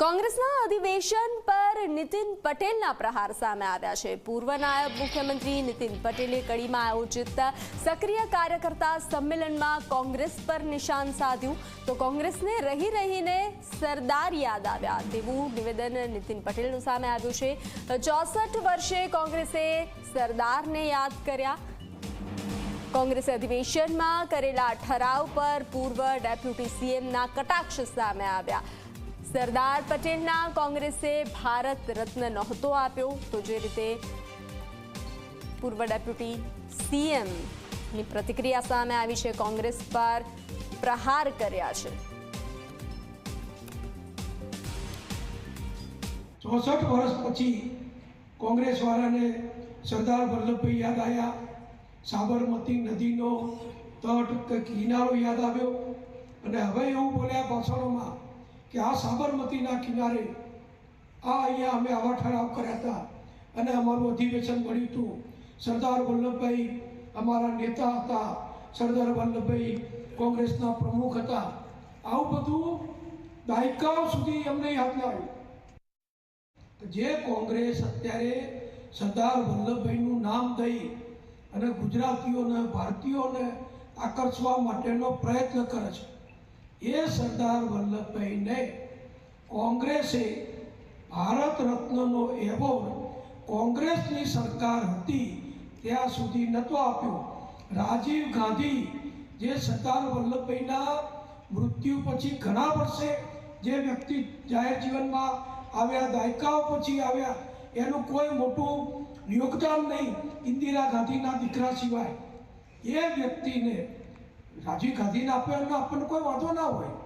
કોંગ્રેસના અધિવેશન પર નીતિન પટેલના પ્રહાર સામે આવ્યા છે. પૂર્વ નાયબ મુખ્યમંત્રી નીતિન પટેલે કડીમાં આયોજિત સક્રિય કાર્યકર્તા સંમેલનમાં કોંગ્રેસ પર નિશાન સાધ્યું. તો કોંગ્રેસને રહી રહીને સરદાર યાદ આવ્યા તેવું નિવેદન નીતિન પટેલનું સામે આવ્યું છે. ચોસઠ વર્ષે કોંગ્રેસે સરદારને યાદ કર્યા. કોંગ્રેસ અધિવેશનમાં કરેલા ઠરાવ પર પૂર્વ ડેપ્યુટી સીએમના કટાક્ષ સામે આવ્યા. સરદાર પટેલના કોંગ્રેસે ભારત રત્ન નહોતો આપ્યો. તો જે રીતે પૂર્વ ડેપ્યુટી સીએમની પ્રતિક્રિયા સામે આવી છે, કોંગ્રેસ પર પ્રહાર કર્યા છે. ચોસઠ વર્ષ પછી કોંગ્રેસ વાળાને સરદાર વલ્લભભાઈ યાદ આવ્યા સાબરમતી નદીનો તટ કે કિનારો યાદ આવ્યો. અને હવે એવું બોલ્યા ભાષણોમાં કે આ સાબરમતીના કિનારે આ અહીંયા અમે આવા ઠરાવ કર્યા હતા અને અમારું અધિવેશન મળ્યું હતું. સરદાર વલ્લભભાઈ અમારા નેતા હતા. સરદાર વલ્લભભાઈ કોંગ્રેસના પ્રમુખ હતા. આવું બધું દાયકાઓ સુધી અમને યાદ લાવ્યું જે કોંગ્રેસ અત્યારે સરદાર વલ્લભભાઈનું નામ દઈ અને ગુજરાતીઓને, ભારતીયોને આકર્ષવા માટેનો પ્રયત્ન કરે છે. એ સરદાર વલ્લભભાઈને કોંગ્રેસે ભારત રત્નનો એવોર્ડ કોંગ્રેસની સરકાર હતી ત્યાં સુધી નહોતો આપ્યો. રાજીવ ગાંધી જે સરદાર વલ્લભભાઈના મૃત્યુ પછી ઘણા વર્ષે જે વ્યક્તિ જાહેર જીવનમાં આવ્યા, દાયકાઓ પછી આવ્યા, એનું કોઈ મોટું યોગદાન નહીં ઇન્દિરા ગાંધીના દીકરા સિવાય. એ વ્યક્તિને રાજીવ ગાંધીને આપ્યો એનો આપણને કોઈ વાંધો ના હોય.